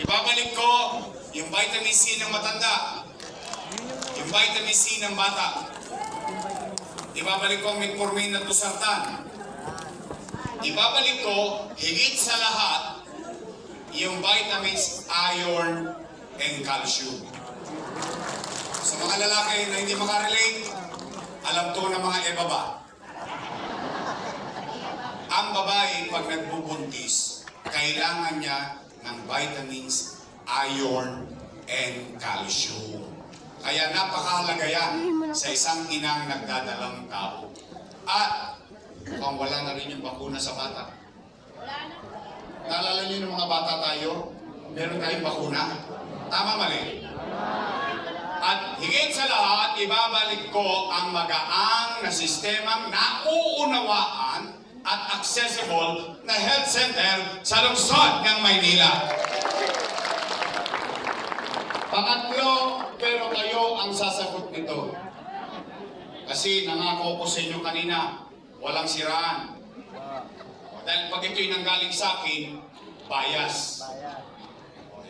Ibabalik ko yung vitamin C ng matanda. Yung vitamin C ng bata. Ibabalik ko ang metformin at tusartan. Ibabalik ko, higit sa lahat, yung vitamins, iron, and calcium. Sa mga lalaki na hindi makarelate, alam to ng mga ebaba. Ang babae, pag nagbubuntis, kailangan niya ng vitamins, iron, and calcium. Kaya napakahalaga yan sa isang inang nagdadalang tao. At mukhang wala na rin yung bakuna sa bata. Naalala niyo ng mga bata tayo? Meron tayong bakuna? Tama mali? At higit sa lahat, ibabalik ko ang magaang na sistemang nauunawaan at accessible na health center sa lungsod ng Maynila. Pangatlo, pero kayo ang sasagot nito. Kasi nangako ko sa inyo kanina, walang siraan. Dahil pag ito'y nanggaling sa akin, bias.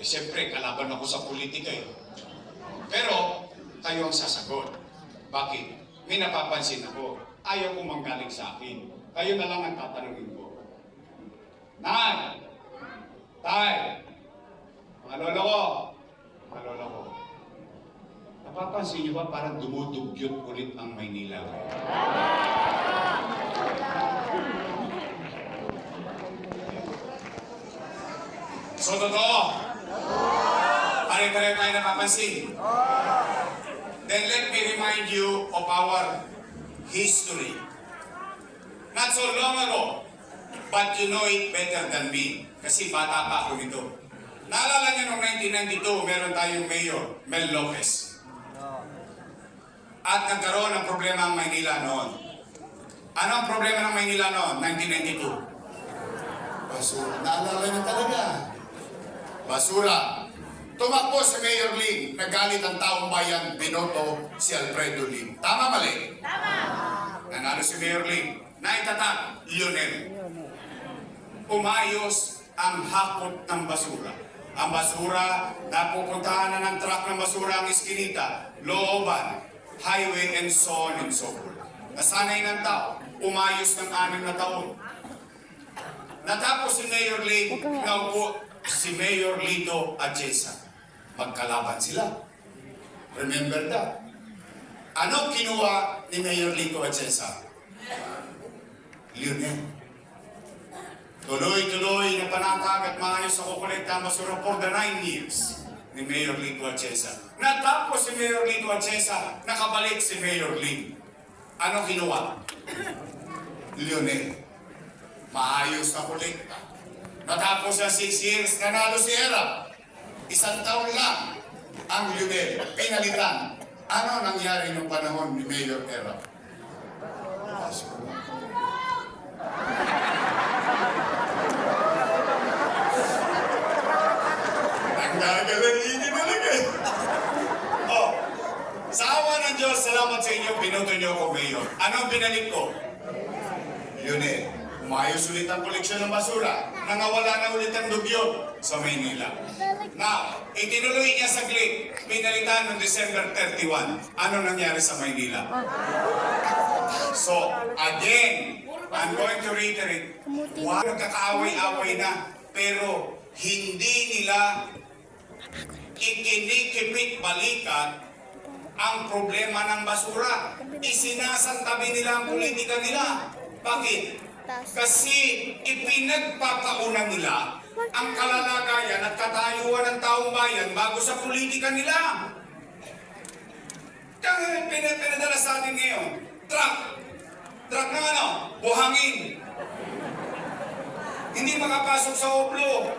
Eh, Siyempre, kalaban ako sa politika eh. Pero, kayo ang sasagot. Bakit? May napapansin ako. Ayaw ko manggaling sa akin. Kayo na lang ang tatanungin ko. Nay! Tay! Mga lolo ko! Mga lolo ko. Napapansin niyo ba parang dumudugyot ulit ang Maynila ngayon? So, totoo. Pare-pare tayo napapansin. Then let me remind you of our history. Not so long ago, but you know it better than me. Kasi bata pa ako nito. Naalala niyo noong 1992, meron tayong mayor, Mel Lopez. At nagkaroon ng problema ang Maynila noon. Ano ang problema ng Maynila noon, 1992? Basura. Naalala niyo talaga. Basura. Tumakbo si Mayor Lim. Nagalit ang taong bayan, binoto si Alfredo Lim. Tama mali? Tama. Nanalo si Mayor Lim. Naitatak, Lionel. Umayos ang hakot ng basura. Ang basura, napupuntahan na ng truck ng basura ang iskinita, looban, highway, and so on and so forth. Nasanay ng tao, umayos ng anim na taon. Natapos si Mayor Lee, naupo si Mayor Lito Atienza. Magkalaban sila. Remember that. Ano kinuha ni Mayor Lito Atienza? Lionel. Tuloy-tuloy na panatag at maayos sa kukolekta ang basura for the nine years ni Mayor Lito Atienza. Natapos si Mayor Lito Atienza, nakabalik si Mayor Lee. Ano kinuha? Lionel maayos na kolekta. Matapos na 6 years, nanalo si Erap. Isang taon lang ang Lionel. Pinalitan. Ano nangyari nung panahon ni Mayor Erap? Ang gagaling talaga eh. Oh, sa awa ng Diyos, salamat sa inyo, pinuto niyo ako mayor. Anong binalik ko? Lionel, umayos ulit ang koleksyon ng basura. Nangawala na ulit ang dugyot sa Maynila. Now, itinuloy niya saglit. Pinalitan noong December 31. Ano nangyari sa Maynila? So, again, I'm going to reiterate, huwag nagkakaaway-away na, pero hindi nila ikinikipit balikan ang problema ng basura. Isinasantabi nila ang politika nila. Bakit? Kasi ipinagpapauna nila ang kalalagayan at katayuan ng taong bayan bago sa politika nila. Kaya pin- pinadala sa atin ngayon, truck. Truck na ano? Buhangin. Hindi makapasok sa oblo.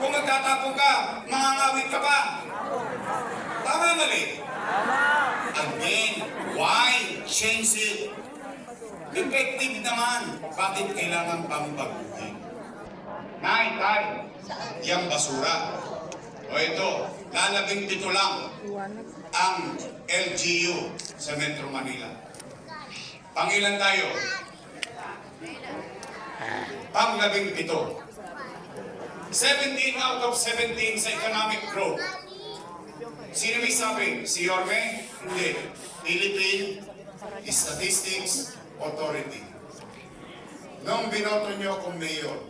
Kung magtatapon ka, mangangawit ka pa. Tama mali? Again, why change it? Effective naman. Bakit kailangan pang baguhin? Nay, tay, yung basura. O ito, lalabing pito lang ang LGU sa Metro Manila. Pangilan tayo? Pang labing pito. 17 out of 17 sa economic growth. Sino may sabi? Si Yorme? Hindi. Philippine Statistics Authority. Nung binoto niyo akong mayor,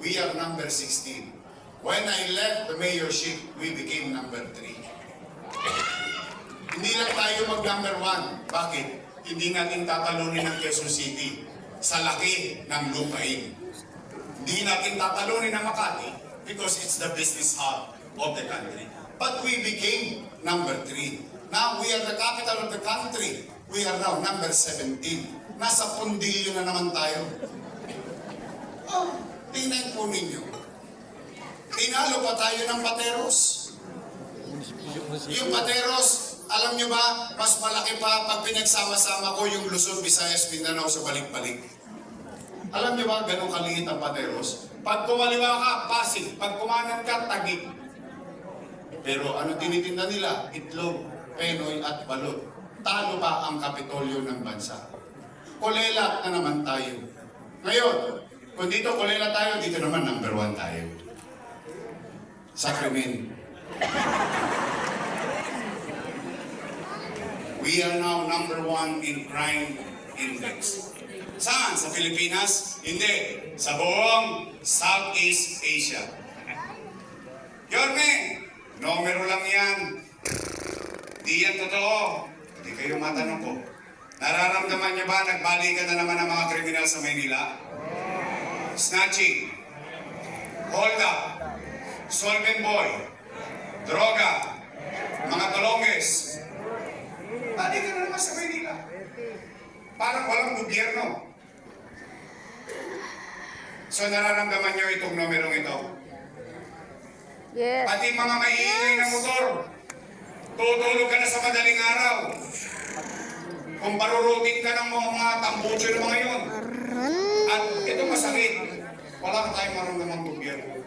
we are number 16. When I left the mayorship, we became number 3. Hindi lang tayo mag number 1. Bakit? Hindi natin tatalunin ng Quezon City sa laki ng lupain. Hindi natin tatalunin ng Makati because it's the business hub of the country. But we became number 3. Now we are the capital of the country. We are now number 17. Nasa pundilyo na naman tayo. Oh, tingnan po ninyo. Tinalo pa tayo ng Pateros. Yung Pateros, alam nyo ba, mas malaki pa pag pinagsama-sama ko yung Luzon, Visayas, Mindanao sa balik-balik. Alam nyo ba, ganun kaliit ang Pateros? Pag kumaliwa ka, Pasig. Pag kumanan ka, Tagig. Pero ano tinitinda nila? Itlog, penoy at balot. Talo pa ang kapitolyo ng bansa. Kulela na naman tayo. Ngayon, kung dito kulela tayo, dito naman number one tayo. Sa. We are now number one in crime index. Saan? Sa Pilipinas? Hindi. Sa buong Southeast Asia. Yorme, numero lang yan. Di yan totoo. Hindi kayo matanong ko. Nararamdaman niyo ba nagbalikan na naman ang mga kriminal sa Maynila? Snatching, hold up, solvent boy, droga, mga talonges. Balikan na naman sa Maynila. Parang walang gobyerno. So nararamdaman niyo itong numerong ito. Yes. Pati mga maiingay na motor. Tutulog ka na sa madaling araw. Kung parurutin ka ng mga, mga tambucho ng mga yun. At ito masakit. Wala ka tayong maramdamang gobyerno.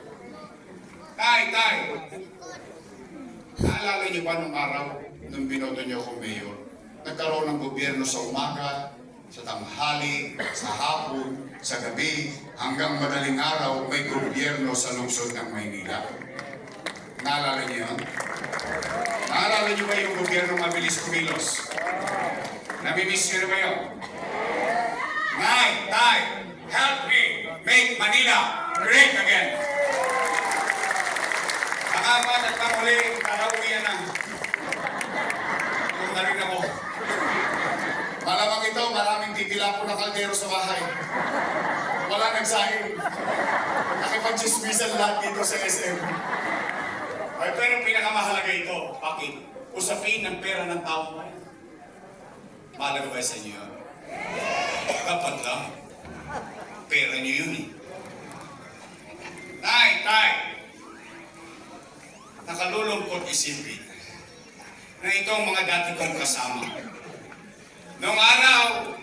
Tay, tay. Naalala niyo ba nung araw nung binoto niyo akong mayor? Nagkaroon ng gobyerno sa umaga, sa tanghali, sa hapon, sa gabi, hanggang madaling araw may gobyerno sa lungsod ng Maynila. Naalala niyo yun? Naalala niyo ba yung gobyerno mabilis kumilos? Namimiss niyo na ba yun? Nay, Tay, help me make Manila great again. Baka ba nagkamuli, nakauwian na. Kung narin ako. Malamang ito, maraming titila po na kaldero sa bahay. Wala nagsahing. Nakipag-chismisan lahat dito sa SM. Ay, pero pinakamahalaga ito, bakit? Usapin ng pera ng tao. Mahalaga ba sa inyo yun? Dapat lang. Pera niyo yun eh. Tay, tay! Nakalulungkot isipin na itong mga dati kong kasama. Noong araw,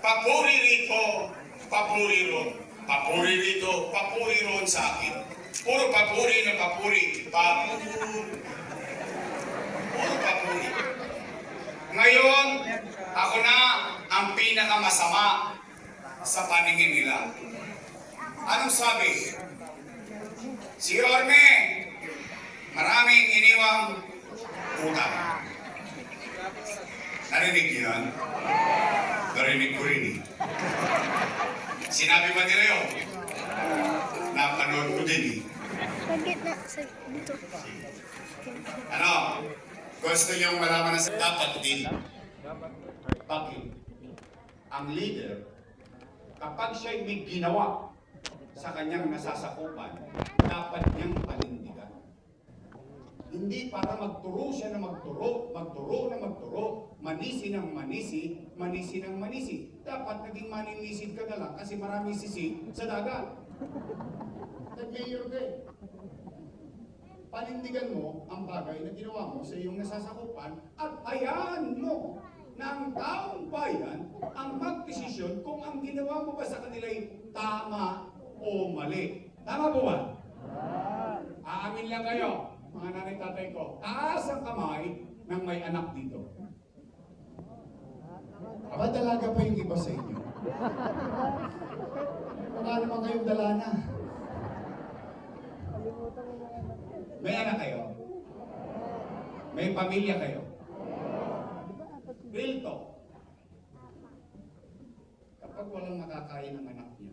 papuri rito, papuri ron. Papuri rito, papuri ron sa akin. Puro papuri na papuri. Papuri. Puro papuri. Ngayon, ako na ang pinakamasama sa paningin nila. Anong sabi? Si Orme, maraming iniwang utang. Narinig niyo yan? Narinig ko rin eh. Sinabi ba nila yun? Napanood ko din eh. Pagit na sa dito. Ano? Gusto niyong malaman na sa dapat din. Bakit? Ang leader, kapag siya'y may ginawa sa kanyang nasasakupan, dapat niyang panindigan. Hindi para magturo siya na magturo, magturo na magturo, manisi ng manisi, manisi ng manisi. Dapat naging maninisid ka na lang kasi maraming sisi sa dagat. Nag-mayor ka eh panindigan mo ang bagay na ginawa mo sa iyong nasasakupan at hayaan mo na ang taong bayan ang magdesisyon kung ang ginawa mo ba sa kanila'y tama o mali. Tama po ba? Aamin lang kayo, mga nanay tatay ko. Taas ang kamay ng may anak dito. Aba dalaga pa yung iba sa inyo. Baka naman kayong dala na. May anak kayo? May pamilya kayo? Real talk. Kapag walang makakain ng anak niyo,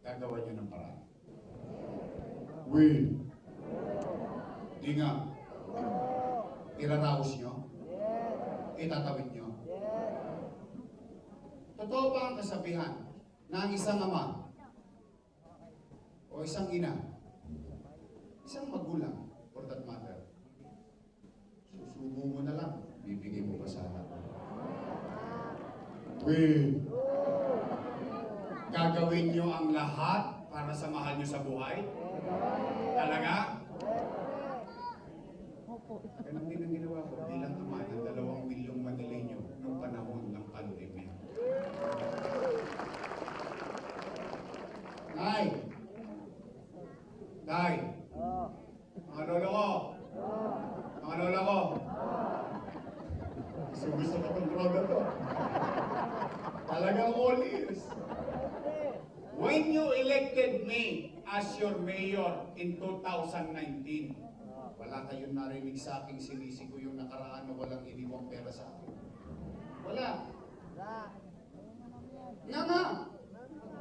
gagawa niyo ng paraan. Will. Di nga. Iraraos niyo? Itatawid niyo? Totoo ba ang kasabihan na ang isang ama o isang ina, isang magulang, for that matter, susubo mo na lang, bibigay mo pa sana. Will. Gagawin niyo ang lahat para sa mahal niyo sa buhay? Talaga? Ganun din ang ginawa ko bilang ama ng dalawang milyong Manileño noong panahon ng pandemya. Nay! Nay! Mga lolo ko! Mga lola ko! Gusto gusto ko itong program to. Talagang all ears. When you elected me as your mayor in 2019, wala kayong narinig sa aking sinisi ko yung nakaraan na walang iniwang pera sa akin. Wala. Nga nga.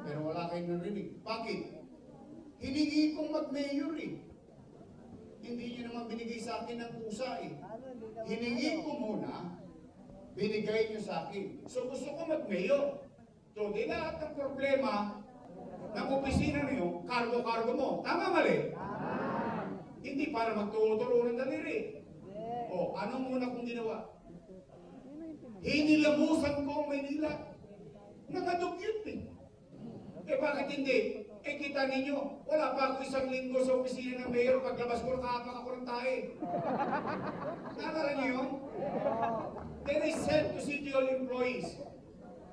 Pero wala kayong narinig. Bakit? Hiningi kong mag-mayor eh. Hindi nyo naman binigay sa akin ng pusa eh. Hiningi ko muna, binigay nyo sa akin. So gusto ko mag-mayor. So di lahat ng problema ng opisina niyo, kargo-kargo mo. Tama mali? Hindi para magtuturo ng daliri. O, ano muna kong ginawa? Hinilamusan ko ang Maynila. Nangadugyot eh. Eh bakit hindi? Eh kita ninyo, wala pa ako isang linggo sa opisina ng mayor, paglabas ko nakahapak ako ng tae. Naalala niyo yun? Then I said to city hall employees,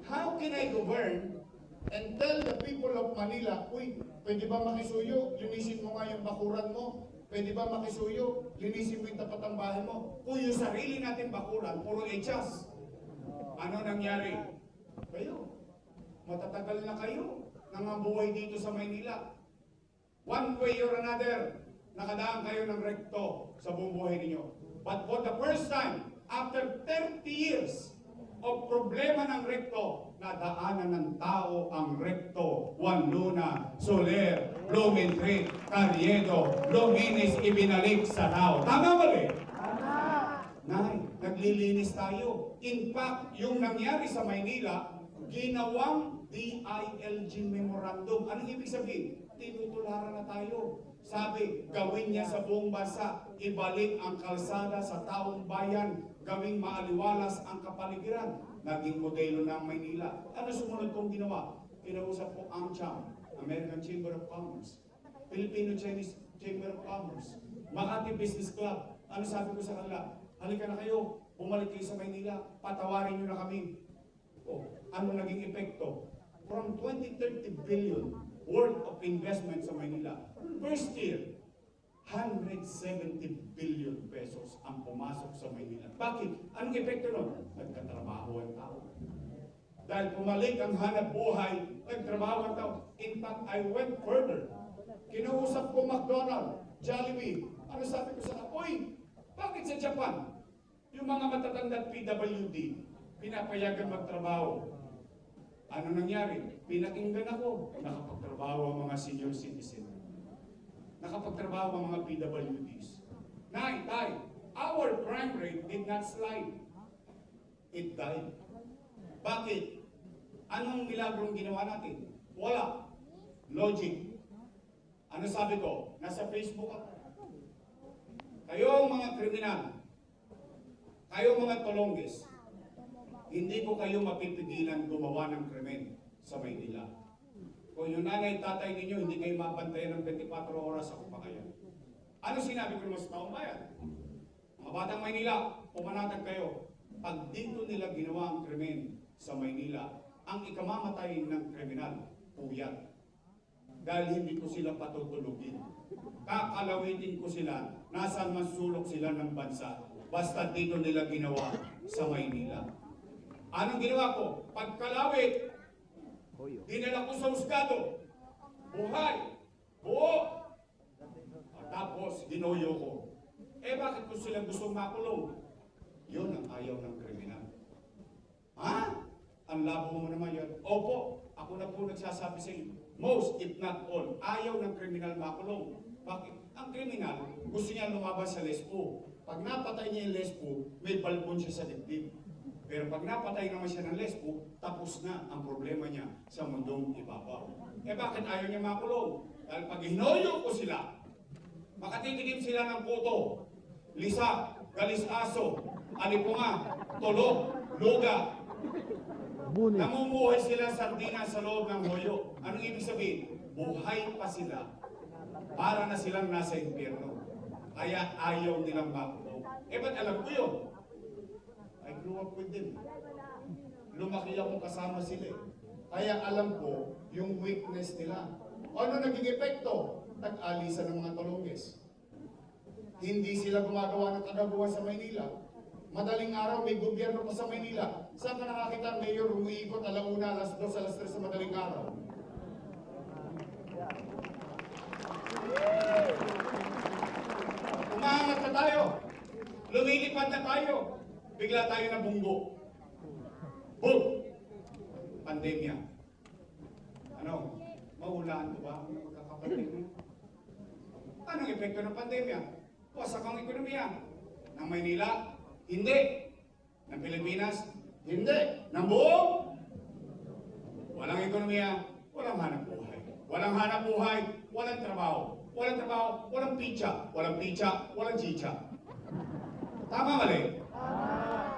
how can I govern and tell the people of Manila, uy, pwede ba makisuyo? Linisin mo nga yung bakuran mo. Pwede ba makisuyo? Linisin mo yung tapat ng bahay mo. Kung yung sarili natin bakuran, puro echas. Ano nangyari? Kayo, matatagal na kayo nangabuhay dito sa Maynila. One way or another, nakadaan kayo ng rekto sa buong buhay ninyo. But for the first time, after 30 years of problema ng rekto, nadaanan ng tao ang rekto. Juan Luna, Soler, Blumentritt, Carriedo, Luminis, ibinalik sa tao. Tama ba rin? Nay, naglilinis tayo. In fact, yung nangyari sa Maynila, ginawang DILG memorandum. Anong ibig sabihin? Tinutularan na tayo. Sabi, gawin niya sa buong bansa, ibalik ang kalsada sa taong bayan, gawing maaliwalas ang kapaligiran. Naging modelo ng Maynila. Ano sumunod kong ginawa? Kinausap ko AmCham, American Chamber of Commerce, Filipino-Chinese Chamber of Commerce, Makati Business Club. Ano sabi ko sa kanila? Halika na kayo, bumalik kayo sa Maynila, patawarin nyo na kami. Oh, ano naging epekto? From 20-30 billion worth of investment sa Maynila. First year, 170 billion pesos ang pumasok sa Maynila. Bakit? Anong epekto nun? Nagkatrabaho ang tao. Dahil pumalik ang hanap buhay, nagtrabaho ang tao. In fact, I went further. Kinausap ko McDonald, Jollibee. Ano sabi ko sa Uy, bakit sa Japan? Yung mga matatanda at PWD, pinapayagan magtrabaho. Ano nangyari? Pinakinggan ako. Nakapagtrabaho ang mga senior citizen. Nakapagtrabaho ang mga PWDs. Nay, tay, our crime rate did not slide. It died. Bakit? Anong milagrong ginawa natin? Wala. Logic. Ano sabi ko? Nasa Facebook ako. Kayong mga kriminal, kayong mga tolongges, hindi ko kayo mapipigilan gumawa ng krimen sa Maynila. Kung yung nanay tatay ninyo, hindi kayo mabantayan ng 24 oras ako pa kayo. Ano sinabi ko naman sa taong bayan? Mga batang Maynila, pumanatag kayo. Pag dito nila ginawa ang krimen sa Maynila, ang ikamamatay ng kriminal, puyat. Dahil hindi ko sila patutulugin. Kakalawitin ko sila, nasaan man sulok sila ng bansa. Basta dito nila ginawa sa Maynila. Anong ginawa ko? Pagkalawit, dinala ko sa husgado. Buhay, buo, hinoyo ko. Eh bakit kung sila gustong makulong? Yun ang ayaw ng kriminal. Ha? Ang labo mo naman yan. Opo, ako na po nagsasabi sa inyo. Most, if not all, ayaw ng kriminal makulong. Bakit? Ang kriminal, gusto niya lumabas sa lespo. Pag napatay niya yung lespo, may balbon siya sa dibdib. Pero pag napatay naman siya ng lespo, tapos na ang problema niya sa mundong ibabaw. Eh bakit ayaw niya makulong? Dahil pag hinoyo ko sila, makatitikim sila ng puto, lisa, galis-aso, alipunga, tulog, luga. Namumuhay sila sardina sa loob ng hoyo. Anong ibig sabihin? Buhay pa sila. Para na silang nasa impyerno. Kaya ayaw nilang makulong. Eh ba't alam ko yun? I grew up with them. Lumaki ako kasama sila. eh. Kaya alam ko yung weakness nila. Ano naging epekto? Tag-alisan ng mga tulunges. Hindi sila gumagawa ng kagaguhan sa Maynila. Madaling araw, may gobyerno pa sa Maynila. Saan ka nakakita ang mayor umiikot alauna, alas 2, alas 3 sa madaling araw? Umaangat na tayo. Lumilipad na tayo. Bigla tayo na bunggo. Boom! Pandemya. Ano? Mahulaan ko ba ang magkakapatid mo? Anong epekto ng pandemya? Wasak ang ekonomiya. Ng Maynila? Hindi. Ng Pilipinas? Hindi. Ng buong? Walang ekonomiya, walang hanap buhay. Walang hanap buhay, walang trabaho. Walang trabaho, walang pizza. Walang pizza, walang chicha. Tama mali? Amen.